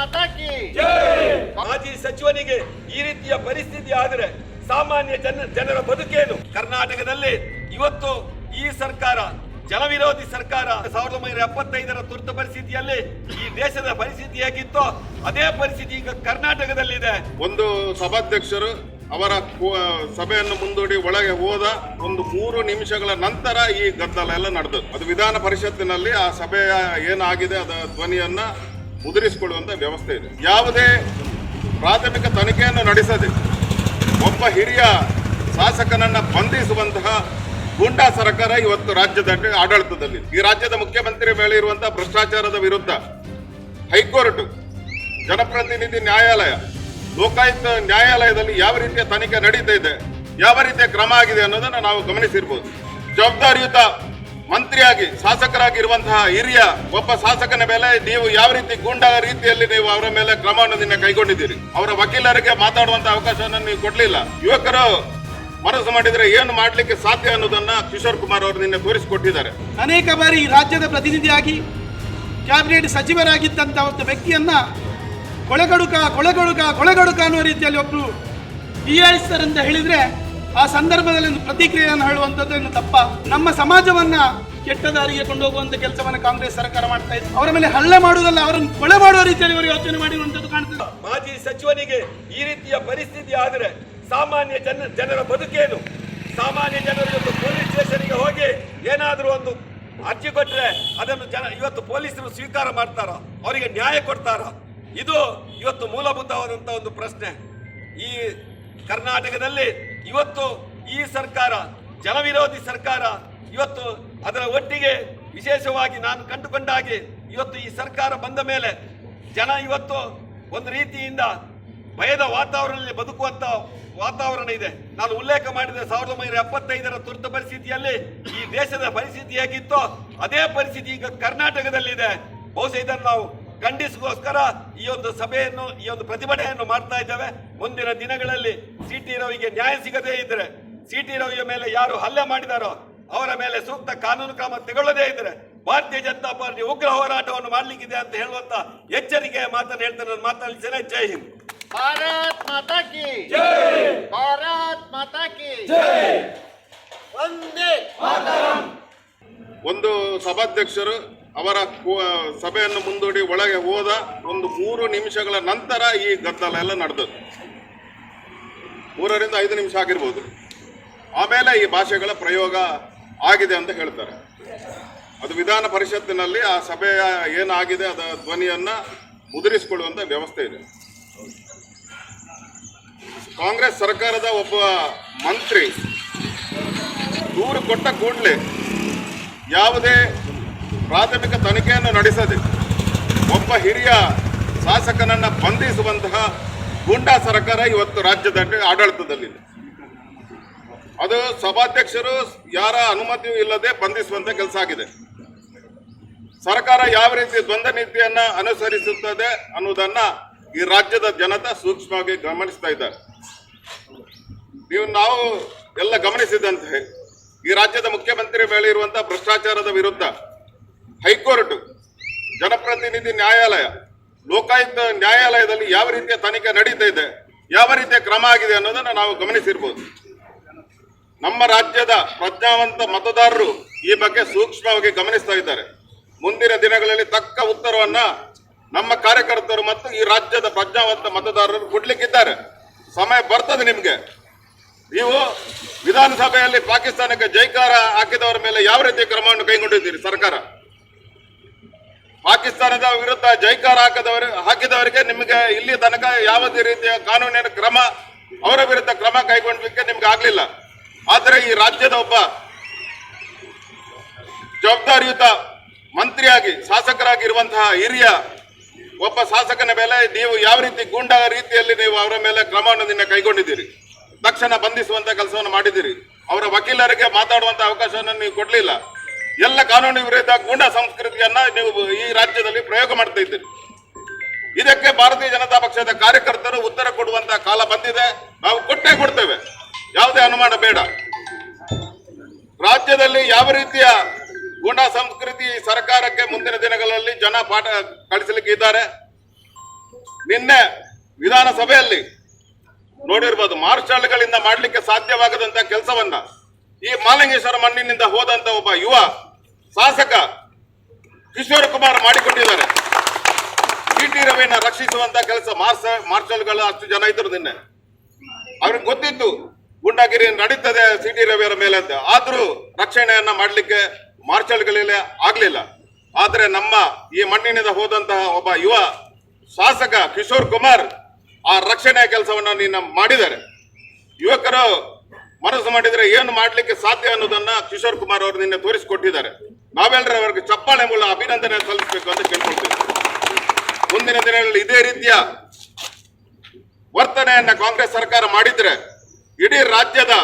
ಮಾತಾ ಕಿ ಮಾಜಿ ಸಚಿವನಿಗೆ ಈ ರೀತಿಯ ಪರಿಸ್ಥಿತಿ ಆದರೆ ಸಾಮಾನ್ಯ ಜನ ಜನರ ಬದುಕೇನು? ಕರ್ನಾಟಕದಲ್ಲಿ ಇವತ್ತು ಈ ಸರ್ಕಾರ ಜನವಿರೋಧಿ ಸರ್ಕಾರ ಸಾವಿರದ ಒಂಬೈನೂರ ಎಪ್ಪತ್ತೈದರ ತುರ್ತು ಪರಿಸ್ಥಿತಿಯಲ್ಲಿ ಈ ದೇಶದ ಪರಿಸ್ಥಿತಿ ಹೇಗಿತ್ತೋ ಅದೇ ಪರಿಸ್ಥಿತಿ ಈಗ ಕರ್ನಾಟಕದಲ್ಲಿದೆ. ಒಂದು ಸಭಾಧ್ಯಕ್ಷರು ಅವರ ಸಭೆಯನ್ನು ಮುಂದೂಡಿ ಒಳಗೆ ಹೋದ ಒಂದು ಮೂರು ನಿಮಿಷಗಳ ನಂತರ ಈ ಗದ್ದಲ ಎಲ್ಲ ನಡೆದು ಅದು ವಿಧಾನ ಪರಿಷತ್ತಿನಲ್ಲಿ ಆ ಸಭೆಯ ಏನಾಗಿದೆ ಅದರ ಧ್ವನಿಯನ್ನ ಮುದ್ರಿಸಿಕೊಳ್ಳುವಂತ ವ್ಯವಸ್ಥೆ ಇದೆ. ಯಾವುದೇ ಪ್ರಾಥಮಿಕ ತನಿಖೆಯನ್ನು ನಡೆಸದೆ ಒಬ್ಬ ಹಿರಿಯ ಶಾಸಕನನ್ನು ಬಂಧಿಸುವಂತಹ ಗೂಂಡಾ ಸರ್ಕಾರ ಇವತ್ತು ರಾಜ್ಯದ ಆಡಳಿತದಲ್ಲಿ ಈ ರಾಜ್ಯದ ಮುಖ್ಯಮಂತ್ರಿ ಮೇಲೆ ಇರುವಂತಹ ಭ್ರಷ್ಟಾಚಾರದ ವಿರುದ್ಧ ಹೈಕೋರ್ಟ್, ಜನಪ್ರತಿನಿಧಿ ನ್ಯಾಯಾಲಯ, ಲೋಕಾಯುಕ್ತ ನ್ಯಾಯಾಲಯದಲ್ಲಿ ಯಾವ ರೀತಿಯ ತನಿಖೆ ನಡೀತಾ ಇದೆ, ಯಾವ ರೀತಿಯ ಕ್ರಮ ಆಗಿದೆ ಅನ್ನೋದನ್ನ ನಾವು ಗಮನಿಸಿರ್ಬೋದು. ಜವಾಬ್ದಾರಿಯುತ ಮಂತ್ರಿಯಾಗಿ ಶಾಸಕರಾಗಿರುವಂತಹ ಹಿರಿಯ ಒಬ್ಬ ಶಾಸಕನ ಮೇಲೆ ನೀವು ಯಾವ ರೀತಿ ಗೂಂಡಾ ರೀತಿಯಲ್ಲಿ ನೀವು ಅವರ ಮೇಲೆ ಕ್ರಮವನ್ನು ನಿನ್ನೆ ಕೈಗೊಂಡಿದ್ದೀರಿ? ಅವರ ವಕೀಲರಿಗೆ ಮಾತಾಡುವಂತ ಅವಕಾಶವನ್ನು ನೀವು ಕೊಡ್ಲಿಲ್ಲ. ಯುವಕರು ಮನಸ್ಸು ಮಾಡಿದ್ರೆ ಏನು ಮಾಡ್ಲಿಕ್ಕೆ ಸಾಧ್ಯ ಅನ್ನೋದನ್ನ ಕಿಶೋರ್ ಕುಮಾರ್ ಅವರು ನಿನ್ನೆ ತೋರಿಸಿಕೊಟ್ಟಿದ್ದಾರೆ. ಅನೇಕ ಬಾರಿ ರಾಜ್ಯದ ಪ್ರತಿನಿಧಿಯಾಗಿ, ಕ್ಯಾಬಿನೆಟ್ ಸಚಿವರಾಗಿದ್ದಂತಹ ಒಂದು ವ್ಯಕ್ತಿಯನ್ನ ಕೊಳೆಗಡುಕ ಕೊಳೆಗಡುಕ ಕೊಳೆಗಡುಕ ಅನ್ನುವ ರೀತಿಯಲ್ಲಿ ಒಬ್ಬರು ಅಂತ ಹೇಳಿದ್ರೆ ಆ ಸಂದರ್ಭದಲ್ಲಿ ಒಂದು ಪ್ರತಿಕ್ರಿಯೆಯನ್ನು ಹೇಳುವಂಥದ್ದು ತಪ್ಪ? ನಮ್ಮ ಸಮಾಜವನ್ನ ಕೆಟ್ಟ ದಾರಿಗೆ ಕೊಂಡೋಗುವಂತ ಕೆಲಸವನ್ನು ಕಾಂಗ್ರೆಸ್ ಸರ್ಕಾರ ಮಾಡ್ತಾ ಇದೆ. ಅವರ ಮೇಲೆ ಹಲ್ಲೆ ಮಾಡುವುದಲ್ಲ, ಅವರನ್ನು ಕೊಳೆ ಮಾಡುವ ರೀತಿಯಲ್ಲಿ ಅವರು ಯೋಚನೆ ಮಾಡಿರುವಂತದ್ದು ಕಾಣ್ತದೆ. ಮಾಜಿ ಸಚಿವನಿಗೆ ಈ ರೀತಿಯ ಪರಿಸ್ಥಿತಿ ಆದರೆ ಸಾಮಾನ್ಯ ಜನ ಜನರ ಬದುಕೇನು? ಸಾಮಾನ್ಯ ಜನರು ಇವತ್ತು ಪೊಲೀಸ್ ಸ್ಟೇಷನ್ಗೆ ಹೋಗಿ ಏನಾದರೂ ಒಂದು ಅರ್ಜಿ ಕೊಟ್ಟರೆ ಅದನ್ನು ಜನ ಇವತ್ತು ಪೊಲೀಸರು ಸ್ವೀಕಾರ ಮಾಡ್ತಾರ? ಅವರಿಗೆ ನ್ಯಾಯ ಕೊಡ್ತಾರ? ಇದು ಇವತ್ತು ಮೂಲಭೂತವಾದಂತ ಒಂದು ಪ್ರಶ್ನೆ. ಈ ಕರ್ನಾಟಕದಲ್ಲಿ ಇವತ್ತು ಈ ಸರ್ಕಾರ, ಜನವಿರೋಧಿ ಸರ್ಕಾರ ಇವತ್ತು ಅದರ ಒಟ್ಟಿಗೆ ವಿಶೇಷವಾಗಿ ನಾನು ಕಂಡುಕೊಂಡಾಗಿ ಇವತ್ತು ಈ ಸರ್ಕಾರ ಬಂದ ಮೇಲೆ ಜನ ಇವತ್ತು ಒಂದು ರೀತಿಯಿಂದ ಭಯದ ವಾತಾವರಣದಲ್ಲಿ ಬದುಕುವಂತ ವಾತಾವರಣ ಇದೆ. ನಾನು ಉಲ್ಲೇಖ ಮಾಡಿದ ಸಾವಿರದ ಒಂಬೈನೂರ ಎಪ್ಪತ್ತೈದರ ತುರ್ತು ಪರಿಸ್ಥಿತಿಯಲ್ಲಿ ಈ ದೇಶದ ಪರಿಸ್ಥಿತಿ ಹೇಗಿತ್ತೋ ಅದೇ ಪರಿಸ್ಥಿತಿ ಈಗ ಕರ್ನಾಟಕದಲ್ಲಿದೆ. ಬಹುಶಃ ಇದನ್ನು ನಾವು ಖಂಡಿಸಗೋಸ್ಕರ ಈ ಒಂದು ಸಭೆಯನ್ನು, ಈ ಒಂದು ಪ್ರತಿಭಟನೆಯನ್ನು ಮಾಡ್ತಾ ಇದ್ದೇವೆ. ಮುಂದಿನ ದಿನಗಳಲ್ಲಿ ಸಿ ಟಿ ರವಿಗೆ ನ್ಯಾಯ ಸಿಗದೇ ಇದ್ದರೆ ಸಿ ಟಿ ರವಿಯ ಮೇಲೆ ಯಾರು ಹಲ್ಲೆ ಮಾಡಿದಾರೋ ಅವರ ಮೇಲೆ ಸೂಕ್ತ ಕಾನೂನು ಕ್ರಮ ತಗೊಳ್ಳದೇ ಇದ್ರೆ ಭಾರತೀಯ ಜನತಾ ಪಾರ್ಟಿ ಉಗ್ರ ಹೋರಾಟವನ್ನು ಮಾಡಲಿಕ್ಕಿದೆ ಅಂತ ಹೇಳುವಂತ ಎಚ್ಚರಿಕೆಯ ಮಾತನ್ನು ಹೇಳ್ತಾರೆ ನಾನು ಮಾತನಾಡಿದ್ದೇನೆ ಜೈ ಹಿಂದ್. ಭಾರತ್ ಮಾತಾ ಕಿ. ಭಾರತ್ ಮಾತಾ ಕಿ. ಒಂದೇ ಒಂದು ಸಭಾಧ್ಯಕ್ಷರು ಅವರ ಸಭೆಯನ್ನು ಮುಂದೂಡಿ ಒಳಗೆ ಹೋದ ಒಂದು ಮೂರು ನಿಮಿಷಗಳ ನಂತರ ಈ ಗದ್ದಲ ಎಲ್ಲ ನಡೆದದ್ದು. ಮೂರರಿಂದ ಐದು ನಿಮಿಷ ಆಗಿರ್ಬೋದು. ಆಮೇಲೆ ಈ ಭಾಷೆಗಳ ಪ್ರಯೋಗ ಆಗಿದೆ ಅಂತ ಹೇಳ್ತಾರೆ. ಅದು ವಿಧಾನ ಪರಿಷತ್ತಿನಲ್ಲಿ ಆ ಸಭೆಯ ಏನಾಗಿದೆ ಅದರ ಧ್ವನಿಯನ್ನ ಮುದುರಿಸಿಕೊಳ್ಳುವಂಥ ವ್ಯವಸ್ಥೆ ಇದೆ. ಕಾಂಗ್ರೆಸ್ ಸರ್ಕಾರದ ಒಬ್ಬ ಮಂತ್ರಿ ದೂರು ಕೊಟ್ಟ ಕೂಡಲೇ ಯಾವುದೇ ಪ್ರಾಥಮಿಕ ತನಿಖೆಯನ್ನು ನಡೆಸದೆ ಒಬ್ಬ ಹಿರಿಯ ಶಾಸಕನನ್ನು ಬಂಧಿಸುವಂತಹ ಗೂಂಡಾ ಸರ್ಕಾರ ಇವತ್ತು ರಾಜ್ಯದಲ್ಲಿ ಆಡಳಿತದಲ್ಲಿದೆ. ಅದು ಸಭಾಧ್ಯಕ್ಷರು ಯಾರ ಅನುಮತಿಯೂ ಇಲ್ಲದೆ ಬಂಧಿಸುವಂತ ಕೆಲಸ ಆಗಿದೆ. ಸರ್ಕಾರ ಯಾವ ರೀತಿ ದ್ವಂದ್ವ ನೀತಿಯನ್ನ ಅನುಸರಿಸುತ್ತದೆ ಅನ್ನುವುದನ್ನ ಈ ರಾಜ್ಯದ ಜನತೆ ಸೂಕ್ಷ್ಮವಾಗಿ ಗಮನಿಸ್ತಾ ಇದ್ದಾರೆ. ನೀವು ನಾವು ಎಲ್ಲ ಗಮನಿಸಿದಂತೆ ಈ ರಾಜ್ಯದ ಮುಖ್ಯಮಂತ್ರಿ ಮೇಲೆ ಇರುವಂತಹ ಭ್ರಷ್ಟಾಚಾರದ ವಿರುದ್ಧ ಹೈಕೋರ್ಟ್, ಜನಪ್ರತಿನಿಧಿ ನ್ಯಾಯಾಲಯ, ಲೋಕಾಯುಕ್ತ ನ್ಯಾಯಾಲಯದಲ್ಲಿ ಯಾವ ರೀತಿಯ ತನಿಖೆ ನಡೀತಾ ಇದೆ, ಯಾವ ರೀತಿಯ ಕ್ರಮ ಆಗಿದೆ ಅನ್ನೋದನ್ನ ನಾವು ಗಮನಿಸಿರ್ಬೋದು. ನಮ್ಮ ರಾಜ್ಯದ ಪ್ರಜ್ಞಾವಂತ ಮತದಾರರು ಈ ಬಗ್ಗೆ ಸೂಕ್ಷ್ಮವಾಗಿ ಗಮನಿಸ್ತಾ ಇದ್ದಾರೆ. ಮುಂದಿನ ದಿನಗಳಲ್ಲಿ ತಕ್ಕ ಉತ್ತರವನ್ನ ನಮ್ಮ ಕಾರ್ಯಕರ್ತರು ಮತ್ತು ಈ ರಾಜ್ಯದ ಪ್ರಜ್ಞಾವಂತ ಮತದಾರರು ಕೊಡ್ಲಿಕ್ಕಿದ್ದಾರೆ. ಸಮಯ ಬರ್ತದೆ ನಿಮ್ಗೆ. ನೀವು ವಿಧಾನಸಭೆಯಲ್ಲಿ ಪಾಕಿಸ್ತಾನಕ್ಕೆ ಜೈಕಾರ ಹಾಕಿದವರ ಮೇಲೆ ಯಾವ ರೀತಿ ಕ್ರಮವನ್ನು ಕೈಗೊಂಡಿದ್ದೀರಿ ಸರ್ಕಾರ? ಪಾಕಿಸ್ತಾನದ ವಿರುದ್ಧ ಜೈಕಾರ ಹಾಕದವರು, ಹಾಕಿದವರಿಗೆ ನಿಮಗೆ ಇಲ್ಲಿ ತನಕ ಯಾವುದೇ ರೀತಿಯ ಕಾನೂನಿನ ಕ್ರಮ, ಅವರ ವಿರುದ್ಧ ಕ್ರಮ ಕೈಗೊಂಡಲಿಕ್ಕೆ ನಿಮ್ಗೆ ಆಗ್ಲಿಲ್ಲ. ಆದರೆ ಈ ರಾಜ್ಯದ ಒಬ್ಬ ಜವಾಬ್ದಾರಿಯುತ ಮಂತ್ರಿಯಾಗಿ, ಶಾಸಕರಾಗಿರುವಂತಹ ಹಿರಿಯ ಒಬ್ಬ ಶಾಸಕನ ಮೇಲೆ ನೀವು ಯಾವ ರೀತಿ ಗೂಂಡಾ ರೀತಿಯಲ್ಲಿ ನೀವು ಅವರ ಮೇಲೆ ಕ್ರಮವನ್ನು ನಿನ್ನೆ ಕೈಗೊಂಡಿದ್ದೀರಿ? ತಕ್ಷಣ ಬಂಧಿಸುವಂತ ಕೆಲಸವನ್ನು ಮಾಡಿದ್ದೀರಿ. ಅವರ ವಕೀಲರಿಗೆ ಮಾತಾಡುವಂತ ಅವಕಾಶವನ್ನು ನೀವು ಕೊಡಲಿಲ್ಲ. ಎಲ್ಲ ಕಾನೂನು ವಿರುದ್ಧ ಗೂಂಡ ಸಂಸ್ಕೃತಿಯನ್ನ ನೀವು ಈ ರಾಜ್ಯದಲ್ಲಿ ಪ್ರಯೋಗ ಮಾಡ್ತಾ ಇದ್ದೀರಿ. ಇದಕ್ಕೆ ಭಾರತೀಯ ಜನತಾ ಪಕ್ಷದ ಕಾರ್ಯಕರ್ತರು ಉತ್ತರ ಕೊಡುವಂತಹ ಕಾಲ ಬಂದಿದೆ. ನಾವು ಕೊಟ್ಟೇ ಕೊಡ್ತೇವೆ. ಯಾವುದೇ ಅನುಮಾನ ಬೇಡ ರಾಜ್ಯದಲ್ಲಿ ಯಾವ ರೀತಿಯ ಗುಂಡ ಸಂಸ್ಕೃತಿ ಸರ್ಕಾರಕ್ಕೆ ಮುಂದಿನ ದಿನಗಳಲ್ಲಿ ಜನ ಪಾಠ ಕಳಿಸಲಿಕ್ಕೆ ಇದ್ದಾರೆ? ನಿನ್ನೆ ವಿಧಾನಸಭೆಯಲ್ಲಿ ನೋಡಿರ್ಬೋದು ಮಾರ್ಷಲ್ಗಳಿಂದ ಮಾಡಲಿಕ್ಕೆ ಸಾಧ್ಯವಾಗದಂತ ಕೆಲಸವನ್ನ ಈ ಮಾಲಿಂಗೇಶ್ವರ ಮಣ್ಣಿನಿಂದ ಹೋದಂತ ಒಬ್ಬ ಯುವ ಶಾಸಕ ಕಿಶೋರ್ ಕುಮಾರ್ ಮಾಡಿಕೊಟ್ಟಿದ್ದಾರೆ ಟಿ ಟಿ ರವಿಯನ್ನ ರಕ್ಷಿಸುವಂತ ಕೆಲಸ ಮಾರ್ಷ ಮಾರ್ಷಲ್ಗಳು ಅಷ್ಟು ಜನ ಇದ್ರು ನಿನ್ನೆ. ಅವ್ರಿಗೆ ಗೊತ್ತಿತ್ತು ಗುಂಡಾಗಿರಿ ನಡೀತದೆ ಸಿ ಟಿ ಮೇಲೆ ಅಂತ. ಆದ್ರೂ ರಕ್ಷಣೆಯನ್ನ ಮಾಡ್ಲಿಕ್ಕೆ ಮಾರ್ಷಲ್ಗಳಿಲ್ಲ, ಆಗ್ಲಿಲ್ಲ. ಆದ್ರೆ ನಮ್ಮ ಈ ಮಣ್ಣಿನಿಂದ ಹೋದಂತಹ ಒಬ್ಬ ಯುವ ಶಾಸಕ ಕಿಶೋರ್ ಕುಮಾರ್ ಆ ರಕ್ಷಣೆಯ ಕೆಲಸವನ್ನ ನಿನ್ನ ಮಾಡಿದ್ದಾರೆ. ಯುವಕರು ಮನಸ್ಸು ಮಾಡಿದ್ರೆ ಏನು ಮಾಡ್ಲಿಕ್ಕೆ ಸಾಧ್ಯ ಅನ್ನೋದನ್ನ ಕಿಶೋರ್ ಕುಮಾರ್ ಅವರು ನಿನ್ನೆ ತೋರಿಸಿಕೊಟ್ಟಿದ್ದಾರೆ. ನಾವೆಲ್ಲರೂ ಅವರಿಗೆ ಚಪ್ಪಾಳೆ ಮೂಲ ಅಭಿನಂದನೆ ಸಲ್ಲಿಸಬೇಕು ಅಂತ ಕೇಳ್ಕೊಳ್ತೀವಿ. ಮುಂದಿನ ದಿನಗಳಲ್ಲಿ ಇದೇ ರೀತಿಯ ವರ್ತನೆಯನ್ನ ಕಾಂಗ್ರೆಸ್ ಸರ್ಕಾರ ಮಾಡಿದ್ರೆ ಇಡೀ ರಾಜ್ಯದ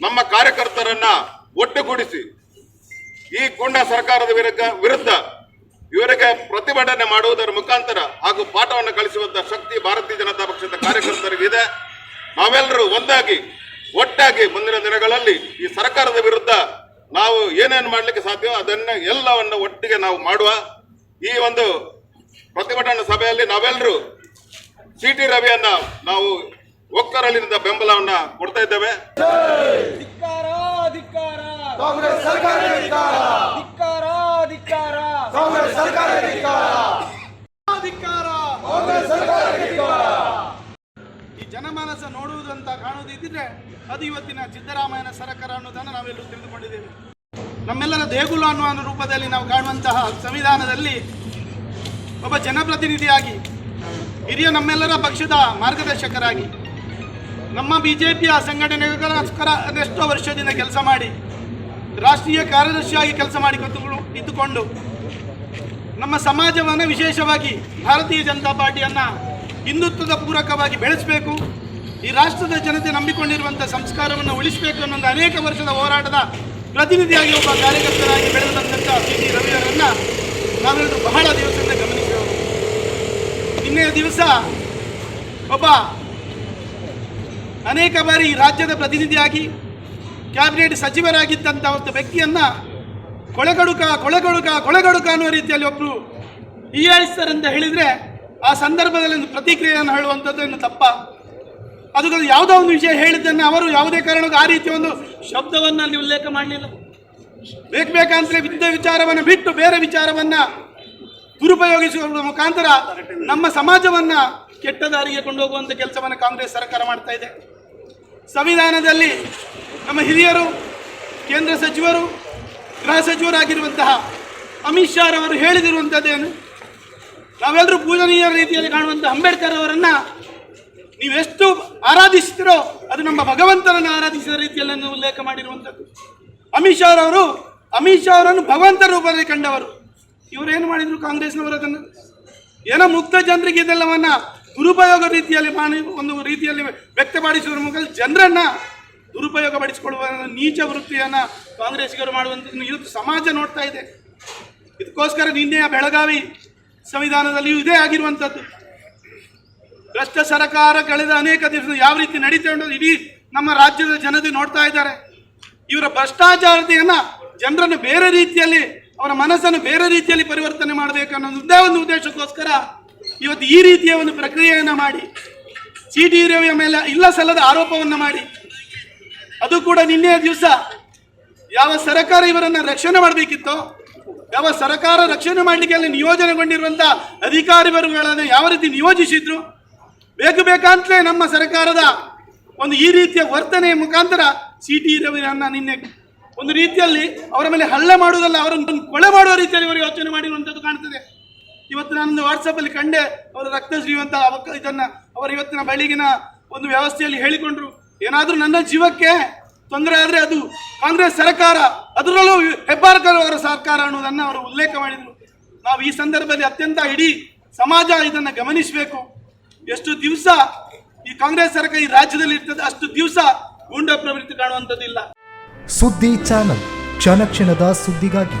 ನಮ್ಮ ಕಾರ್ಯಕರ್ತರನ್ನ ಒಟ್ಟುಗೂಡಿಸಿ ಈ ಗುಂಡ ಸರ್ಕಾರದ ವಿರುದ್ಧ ವಿರುದ್ಧ ಇವರಿಗೆ ಪ್ರತಿಭಟನೆ ಮಾಡುವುದರ ಮುಖಾಂತರ ಹಾಗೂ ಪಾಠವನ್ನು ಕಳಿಸುವಂತಹ ಶಕ್ತಿ ಭಾರತೀಯ ಜನತಾ ಪಕ್ಷದ ಕಾರ್ಯಕರ್ತರಿಗಿದೆ ನಾವೆಲ್ಲರೂ ಒಂದಾಗಿ, ಒಟ್ಟಾಗಿ ಮುಂದಿನ ದಿನಗಳಲ್ಲಿ ಈ ಸರ್ಕಾರದ ವಿರುದ್ಧ ನಾವು ಏನೇನು ಮಾಡ್ಲಿಕ್ಕೆ ಸಾಧ್ಯವೋ ಅದನ್ನ ಎಲ್ಲವನ್ನ ಒಟ್ಟಿಗೆ ನಾವು ಮಾಡುವ ಈ ಒಂದು ಪ್ರತಿಭಟನಾ ಸಭೆಯಲ್ಲಿ ನಾವೆಲ್ಲರೂ ಸಿ ಟಿ ರವಿಯನ್ನ ನಾವು ಒಕ್ಕರಳಿನಿಂದ ಬೆಂಬಲವನ್ನ ಕೊಡ್ತಾ ಇದ್ದೇವೆ. ಈ ಜನಮಾನಸ ನೋಡುವುದಂತ ಕಾಣುವುದಿದ್ದರೆ ಅದು ಇವತ್ತಿನ ಸಿದ್ದರಾಮಯ್ಯನ ಸರ್ಕಾರ ಅನ್ನೋದನ್ನು ನಾವೆಲ್ಲರೂ ತಿಳಿದುಕೊಂಡಿದ್ದೇವೆ. ನಮ್ಮೆಲ್ಲರ ದೇಗುಲ ಅನ್ನುವ ರೂಪದಲ್ಲಿ ನಾವು ಕಾಣುವಂತಹ ಸಂವಿಧಾನದಲ್ಲಿ ಒಬ್ಬ ಜನಪ್ರತಿನಿಧಿಯಾಗಿ ಹಿರಿಯ ನಮ್ಮೆಲ್ಲರ ಪಕ್ಷದ ಮಾರ್ಗದರ್ಶಕರಾಗಿ ನಮ್ಮ ಬಿ ಜೆ ಪಿಯ ಸಂಘಟನೆಗೋಸ್ಕರ ಅದೆಷ್ಟೋ ವರ್ಷದಿಂದ ಕೆಲಸ ಮಾಡಿ, ರಾಷ್ಟ್ರೀಯ ಕಾರ್ಯದರ್ಶಿಯಾಗಿ ಕೆಲಸ ಮಾಡಿ ಕೂತ್ಕೊಂಡು- ಇದ್ದುಕೊಂಡು ನಮ್ಮ ಸಮಾಜವನ್ನು ವಿಶೇಷವಾಗಿ ಭಾರತೀಯ ಜನತಾ ಪಾರ್ಟಿಯನ್ನು ಹಿಂದುತ್ವದ ಪೂರಕವಾಗಿ ಬೆಳೆಸಬೇಕು, ಈ ರಾಷ್ಟ್ರದ ಜನತೆ ನಂಬಿಕೊಂಡಿರುವಂಥ ಸಂಸ್ಕಾರವನ್ನು ಉಳಿಸಬೇಕು ಅನ್ನೋ ಅನೇಕ ವರ್ಷದ ಹೋರಾಟದ ಪ್ರತಿನಿಧಿಯಾಗಿ ಒಬ್ಬ ಕಾರ್ಯಕರ್ತರಾಗಿ ಬೆಳೆದಂತಹ ಸಿ ಟಿ ರವಿಯವರನ್ನು ನಾವೆಲ್ಲರೂ ಬಹಳ ದಿವಸದಿಂದ ಗಮನಿಸಿದವರು ನಿನ್ನೆಯ ದಿವಸ ಒಬ್ಬ ಅನೇಕ ಬಾರಿ ರಾಜ್ಯದ ಪ್ರತಿನಿಧಿಯಾಗಿ, ಕ್ಯಾಬಿನೆಟ್ ಸಚಿವರಾಗಿದ್ದಂಥ ಒಂದು ವ್ಯಕ್ತಿಯನ್ನು ಕೊಳೆಗಡುಕ ಕೊಳೆಗಡುಕ ಕೊಳೆಗಡುಕ ಅನ್ನೋ ರೀತಿಯಲ್ಲಿ ಒಬ್ಬರು ಅಂತ ಹೇಳಿದರೆ ಆ ಸಂದರ್ಭದಲ್ಲಿ ಒಂದು ಪ್ರತಿಕ್ರಿಯೆಯನ್ನು ಹೇಳುವಂಥದ್ದು ಇನ್ನು ತಪ್ಪ. ಅದು ಯಾವುದೋ ಒಂದು ವಿಷಯ ಹೇಳಿದ್ದನ್ನು ಅವರು ಯಾವುದೇ ಕಾರಣಕ್ಕೂ ಆ ರೀತಿಯ ಒಂದು ಶಬ್ದವನ್ನು ಅಲ್ಲಿ ಉಲ್ಲೇಖ ಮಾಡಲಿಲ್ಲ. ಬೇಕು ವಿದ್ದ ವಿಚಾರವನ್ನು ಬಿಟ್ಟು ಬೇರೆ ವಿಚಾರವನ್ನು ದುರುಪಯೋಗಿಸುವ ಮುಖಾಂತರ ನಮ್ಮ ಸಮಾಜವನ್ನು ಕೆಟ್ಟ ದಾರಿಗೆ ಕೊಂಡೋಗುವಂಥ ಕೆಲಸವನ್ನು ಕಾಂಗ್ರೆಸ್ ಸರ್ಕಾರ ಮಾಡ್ತಾ ಇದೆ. ಸಂವಿಧಾನದಲ್ಲಿ ನಮ್ಮ ಹಿರಿಯರು, ಕೇಂದ್ರ ಸಚಿವರು, ಗೃಹ ಸಚಿವರಾಗಿರುವಂತಹ ಅಮಿತ್ ಶಾ ರವರು ಹೇಳಿದಿರುವಂಥದ್ದೇನು ನಾವೆಲ್ಲರೂ ಪೂಜನೀಯ ರೀತಿಯಲ್ಲಿ ಕಾಣುವಂಥ ಅಂಬೇಡ್ಕರ್ ಅವರನ್ನು ನೀವೆಷ್ಟು ಆರಾಧಿಸ್ತಿರೋ ಅದು ನಮ್ಮ ಭಗವಂತನನ್ನು ಆರಾಧಿಸಿದ ರೀತಿಯಲ್ಲಿ ನಾನು ಉಲ್ಲೇಖ ಮಾಡಿರುವಂಥದ್ದು. ಅಮಿತ್ ಶಾ ಅವರು ಅಮಿತ್ ಶಾ ಅವರನ್ನು ಭಗವಂತ ರೂಪದಲ್ಲಿ ಕಂಡವರು. ಇವರೇನು ಮಾಡಿದರು ಕಾಂಗ್ರೆಸ್ನವರು ಅದನ್ನು? ಏನೋ ಮುಕ್ತ ಜನರಿಗೆ ಇದೆಲ್ಲವನ್ನ ದುರುಪಯೋಗ ರೀತಿಯಲ್ಲಿ ಮಾಡಿ ಒಂದು ರೀತಿಯಲ್ಲಿ ವ್ಯಕ್ತಪಡಿಸುವ ಮೂಲಕ ಜನರನ್ನು ದುರುಪಯೋಗ ಪಡಿಸಿಕೊಳ್ಳುವ ನೀಚ ವೃತ್ತಿಯನ್ನು ಕಾಂಗ್ರೆಸ್ಗರು ಮಾಡುವಂಥದ್ದು ಇವತ್ತು ಸಮಾಜ ನೋಡ್ತಾ ಇದೆ. ಇದಕ್ಕೋಸ್ಕರ ನಿನ್ನೆಯ ಬೆಳಗಾವಿ ಸಂವಿಧಾನದಲ್ಲಿಯೂ ಇದೇ ಆಗಿರುವಂಥದ್ದು ಭ್ರಷ್ಟ ಸರ್ಕಾರ ಕಳೆದ ಅನೇಕ ದಿವಸ ಯಾವ ರೀತಿ ನಡೀತಾ ಉಂಟು ಇಡೀ ನಮ್ಮ ರಾಜ್ಯದ ಜನತೆ ನೋಡ್ತಾ ಇದ್ದಾರೆ. ಇವರ ಭ್ರಷ್ಟಾಚಾರತೆಯನ್ನು ಜನರನ್ನು ಬೇರೆ ರೀತಿಯಲ್ಲಿ ಅವರ ಮನಸ್ಸನ್ನು ಬೇರೆ ರೀತಿಯಲ್ಲಿ ಪರಿವರ್ತನೆ ಮಾಡಬೇಕನ್ನೋದು ಒಂದೇ ಒಂದು ಉದ್ದೇಶಕ್ಕೋಸ್ಕರ ಇವತ್ತು ಈ ರೀತಿಯ ಒಂದು ಪ್ರಕ್ರಿಯೆಯನ್ನು ಮಾಡಿ ಸಿ ಟಿ ರವಿಯ ಮೇಲೆ ಇಲ್ಲ ಸಲ್ಲದ ಆರೋಪವನ್ನು ಮಾಡಿ, ಅದು ಕೂಡ ನಿನ್ನೆಯ ದಿವಸ ಯಾವ ಸರ್ಕಾರ ಇವರನ್ನು ರಕ್ಷಣೆ ಮಾಡಬೇಕಿತ್ತೋ, ಯಾವ ಸರ್ಕಾರ ರಕ್ಷಣೆ ಮಾಡಲಿಕ್ಕೆ ಅಲ್ಲಿ ನಿಯೋಜನೆಗೊಂಡಿರುವಂಥ ಅಧಿಕಾರಿ ವರ್ಗಗಳನ್ನು ಯಾವ ರೀತಿ ನಿಯೋಜಿಸಿದ್ರು, ಬೇಕು ಬೇಕಂತಲೇ ನಮ್ಮ ಸರ್ಕಾರದ ಒಂದು ಈ ರೀತಿಯ ವರ್ತನೆಯ ಮುಖಾಂತರ ಸಿ ಟಿ ರವಿಯನ್ನು ನಿನ್ನೆ ಒಂದು ರೀತಿಯಲ್ಲಿ ಅವರ ಮೇಲೆ ಹಲ್ಲೆ ಮಾಡುವುದಲ್ಲ, ಅವರನ್ನು ಕೊಳೆ ಮಾಡುವ ರೀತಿಯಲ್ಲಿ ಇವರು ಯೋಚನೆ ಮಾಡಿರುವಂಥದ್ದು ಕಾಣ್ತದೆ. ಇವತ್ತು ನಾನು ವಾಟ್ಸಪ್ ಅಲ್ಲಿ ಕಂಡೆ ಅವರ ರಕ್ತ ಸುರಿಯುವಂತ ಅವಕ ಇದನ್ನ ಅವರ ಇವತ್ತಿನ ಬೆಳಗಿನ ಒಂದು ವ್ಯವಸ್ಥೆಯಲ್ಲಿ ಹೇಳಿಕೊಂಡ್ರು. ಏನಾದರೂ ನನ್ನ ಜೀವಕ್ಕೆ ತೊಂದರೆ ಆದರೆ ಅದು ಕಾಂಗ್ರೆಸ್ ಸರ್ಕಾರ, ಅದರಲ್ಲೂ ಹೆಬ್ಬಾಳ್ಕರ್ ಅವರ ಸರ್ಕಾರ ಅನ್ನೋದನ್ನು ಅವರು ಉಲ್ಲೇಖ ಮಾಡಿದ್ರು. ನಾವು ಈ ಸಂದರ್ಭದಲ್ಲಿ ಅತ್ಯಂತ ಇಡೀ ಸಮಾಜ ಇದನ್ನ ಗಮನಿಸಬೇಕು. ಎಷ್ಟು ದಿವಸ ಈ ಕಾಂಗ್ರೆಸ್ ಸರ್ಕಾರ ಈ ರಾಜ್ಯದಲ್ಲಿ ಇರ್ತದೆ, ಅಷ್ಟು ದಿವಸ ಗೂಂಡಾ ಪ್ರವೃತ್ತಿ ಕಾಣುವಂಥದ್ದಿಲ್ಲ. ಸುದ್ದಿ ಚಾನಲ್, ಕ್ಷಣ ಕ್ಷಣದ ಸುದ್ದಿಗಾಗಿ.